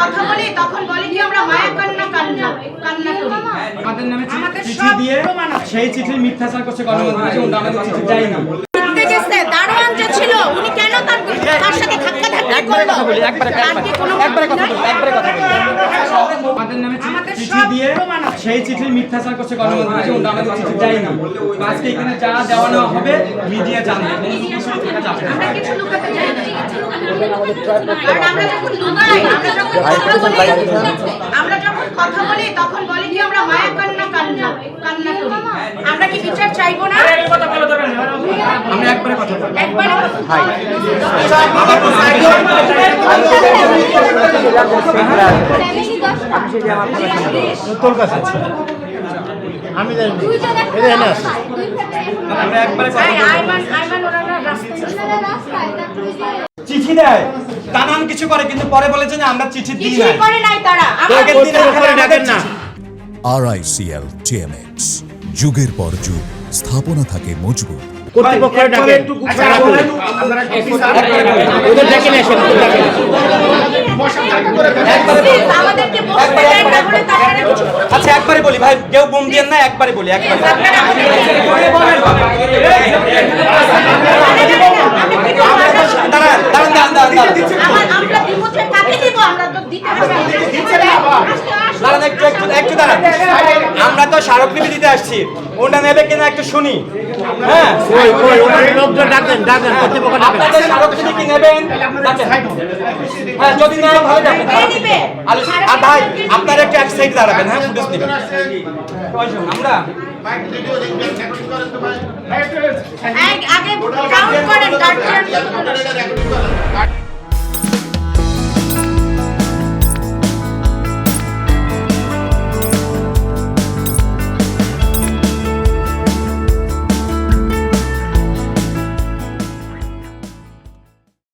কথা বলি তখন বলি কি আমরা মায়া কান্না কান্না কান্না করি। আমাদের নামে চিঠি দিয়ে। সেই চিঠির মিথ্যাচার করছে গণমাধ্যমে আমাদের চিঠি গেছে দারোয়ান যে ছিল উনি কেন তার তার সাথে ধাক্কা ধাক্কা একবারে একবার কথা বলি একবারে কথা বলি একবারে কথা বলি আমাদের নামে চি- আমাদের চিঠি সব দিয়ে প্রমাণ আছে। সেই চিঠির মিথ্যাচার করছে গণমাধ্যমে। যে আমাদের চিঠি দেয়নি আজকে এখানে যা দেওয়া নেওয়া হবে মিডিয়া জানবে। আমরা যখন কথা বলি বলি কি আমরা মায়া কান্না কান্না কান্না করি। আমরা কি বিচার চাইব না? আমি একবারে কথা বলি একবারে তোর কাছে আছে। আমি জানি এটা এনে আমরা একবারে কথা চিঠি দেয়। নানান কিছু করে কিন্তু পরে বলেছে যে আমরা চিঠি দিই না করে নাই তারা। আমরা আগের দিন আমাদের ডাকেন না। আরআইসিএল টিএমএক্স যুগের পর যুগ স্থাপনা থাকে মজবুত। কর্তৃপক্ষের ডাকে ওদের ডাকে না আচ্ছা একবারে বলি ভাই কেউ বুম দিয়েন না একবারে বলি একবারে দাঁড়ান দাঁড়ান দাঁড়ান দাঁড়ান দাঁড়ান। আমার আমরা দিব যে কাকে দিব আমরা তো দিতে হবে দাঁড়ান একটু একটু দাঁড়ান। স্মারকলিপি দিতে আসছি। ওটা নেবে কিনা একটু শুনি। হ্যাঁ? আপনাদের স্মারকলিপি কি নেবেন? হ্যাঁ যদি নেন ভালো যাবেন আর ভাই আপনারা একটু এক সাইড দাঁড়াবেন হ্যাঁ ফুটেজ নেবেন আমরা? আগে কাউন্ট করেন